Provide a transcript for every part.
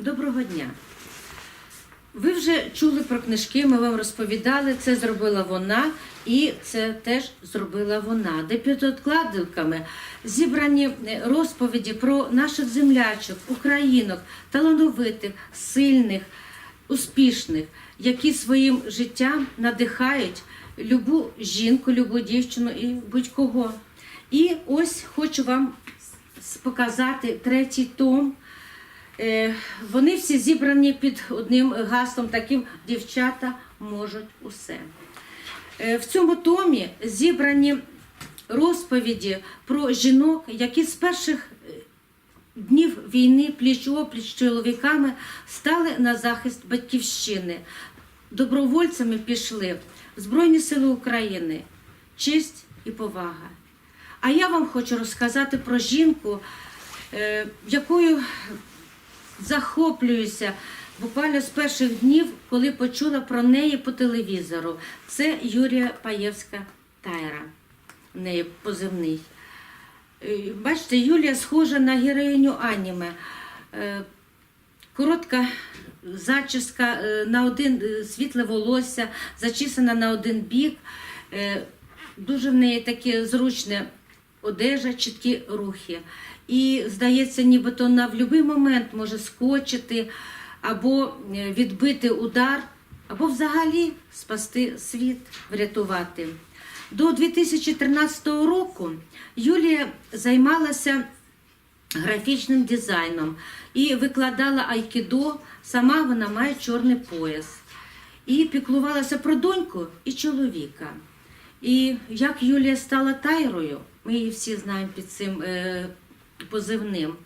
Доброго дня. Ви вже чули про книжки, ми вам розповідали, це зробила вона і це теж зробила вона, де під откладинками зібрані е, розповіді про наших землячок, українок, талановитих, сильних, успішних, які своїм життям надихають любу жінку, любу дівчину і будь-кого. І ось хочу вам показати третій том. Е, Вони всі зібрані під одним гаслом, таким дівчата можуть усе. Е, В цьому томі зібрані розповіді про жінок, які з перших е, днів війни пліч-опліч з чоловіками стали на захист батьківщини. Добровольцями пішли в Збройні Сили України, честь і повага. А я вам хочу розказати про жінку, якою захоплююся буквально з перших днів, коли почула про неї по телевізору. Це Юрія Паєвська Тайра, в неї позивний. Е, Бачите, Юлія схожа на героїню аніме. Е, Коротка зачіска е, на один світле волосся, зачісана на один бік. Дуже в неї таке зручне одежа, чіткі рухи. І здається, нібито вона в будь-який момент може скочити або е, відбити удар, або взагалі спасти світ, врятувати. До 2013 року Юлія займалася графічним дизайном і викладала айкідо. Сама вона має чорний пояс. І піклувалася про доньку і чоловіка. І як Юлія стала тайрою, ми її всі знаємо під цим е, позивним.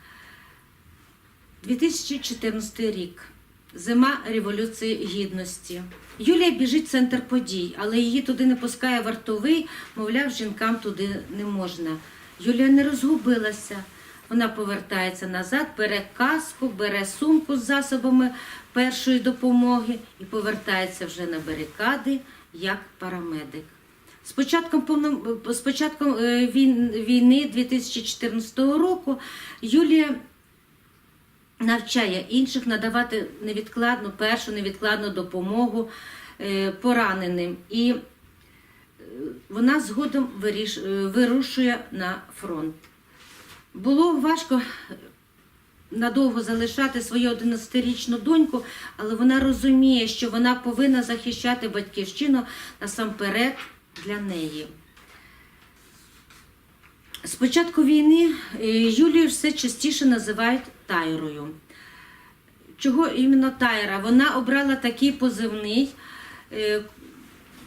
2014 рік. Зима Революції Гідності. Юлія біжить в центр подій, але її туди не пускає вартовий, мовляв, жінкам туди не можна. Юлія не розгубилася. Вона повертається назад, бере каску, бере сумку з засобами першої допомоги і повертається вже на барикади як парамедик. З початком, повно... з початком е, війни 2014 року Юлія навчає інших надавати невідкладну, першу невідкладну допомогу е, пораненим. І е, вона згодом вирушує на фронт. Було важко надовго залишати свою 11-річну доньку, але вона розуміє, що вона повинна захищати батьківщину насамперед для неї. З початку війни е, Юлію все частіше називають Тайрою. Чого іменно Тайра? Вона обрала такий позивний. е,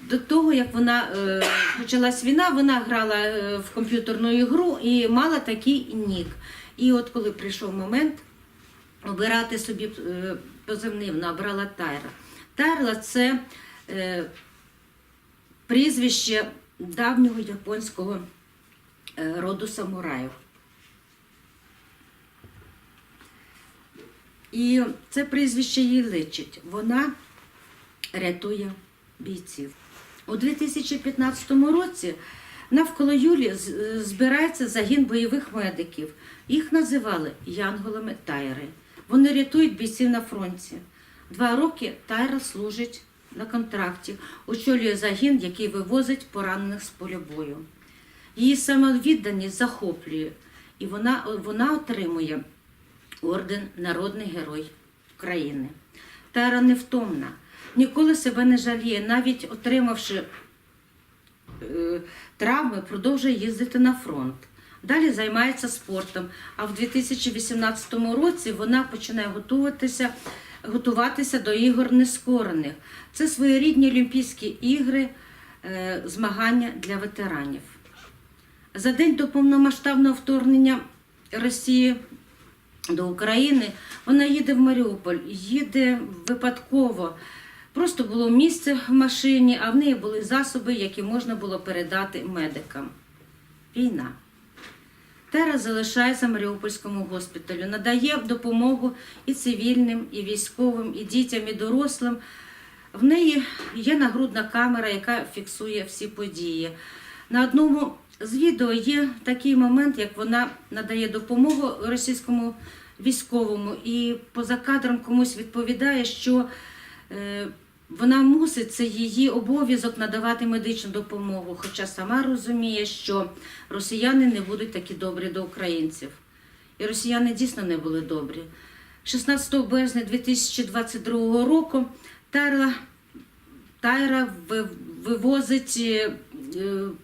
До того, як вона е, почалась війна, вона грала в комп'ютерну ігру і мала такий нік. І от коли прийшов момент обирати собі позивний, вона обрала Тайра. Тайра це прізвище давнього японського е, роду самураїв. І це прізвище їй личить. Вона рятує бійців. У 2015 році навколо Юлі збирається загін бойових медиків. Їх називали Янголами Тайри. Вони рятують бійців на фронті. Два роки Тайра служить на контракті, очолює загін, який вивозить поранених з поля бою. Її самовідданість захоплює, і вона, вона отримує орден Народний Герой України. Тара невтомна, ніколи себе не жаліє, навіть отримавши е, травми, продовжує їздити на фронт. Далі займається спортом. А в 2018 році вона починає готуватися, готуватися до ігор нескорених. Це своєрідні Олімпійські ігри, е, змагання для ветеранів. За день до повномасштабного вторгнення Росії до України вона їде в Маріуполь, їде випадково. Просто було місце в машині, а в неї були засоби, які можна було передати медикам. Війна. Тера залишається в Маріупольському госпіталю, надає допомогу і цивільним, і військовим, і дітям, і дорослим. В неї є нагрудна камера, яка фіксує всі події. На одному з відео є такий момент, як вона надає допомогу російському військовому і поза кадром комусь відповідає, що е, вона мусить, це її обов'язок надавати медичну допомогу, хоча сама розуміє, що росіяни не будуть такі добрі до українців. І росіяни дійсно не були добрі. 16 березня 2022 року Тайра, Тайра вивозить, е,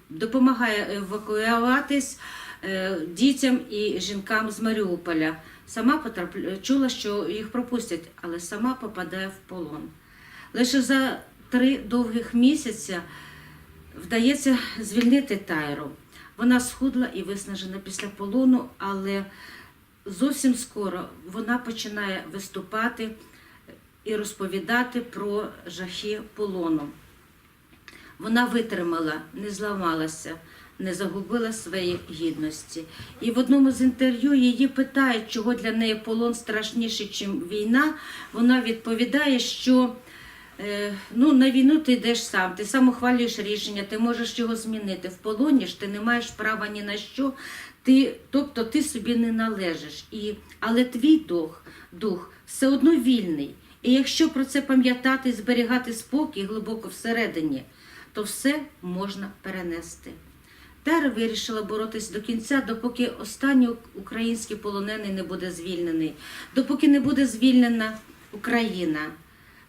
допомагає евакуюватись е, дітям і жінкам з Маріуполя. Сама потрапля... чула, що їх пропустять, але сама попадає в полон. Лише за три довгих місяця вдається звільнити Тайру. Вона схудла і виснажена після полону, але зовсім скоро вона починає виступати і розповідати про жахи полону. Вона витримала, не зламалася, не загубила своєї гідності. І в одному з інтерв'ю її питають, чого для неї полон страшніший, ніж війна. Вона відповідає, що ну, на війну ти йдеш сам, ти сам ухвалюєш рішення, ти можеш його змінити. В полоні ж ти не маєш права ні на що, ти, тобто ти собі не належиш. І, але твій дух, дух все одно вільний. І якщо про це пам'ятати зберігати спокій глибоко всередині, то все можна перенести. Тера вирішила боротись до кінця, допоки останній український полонений не буде звільнений, допоки не буде звільнена Україна.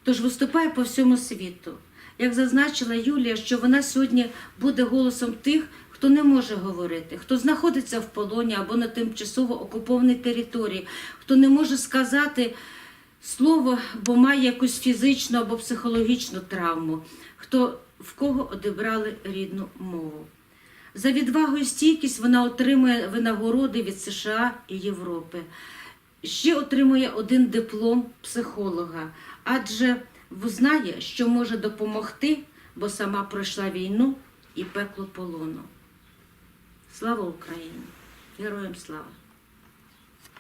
Тож виступає по всьому світу. Як зазначила Юлія, що вона сьогодні буде голосом тих, хто не може говорити, хто знаходиться в полоні або на тимчасово окупованій території, хто не може сказати слово, бо має якусь фізичну або психологічну травму, хто в кого одібрали рідну мову. За відвагу і стійкість вона отримує винагороди від США і Європи. Ще отримує один диплом психолога, адже знає, що може допомогти, бо сама пройшла війну і пекло полону. Слава Україні! Героям слава!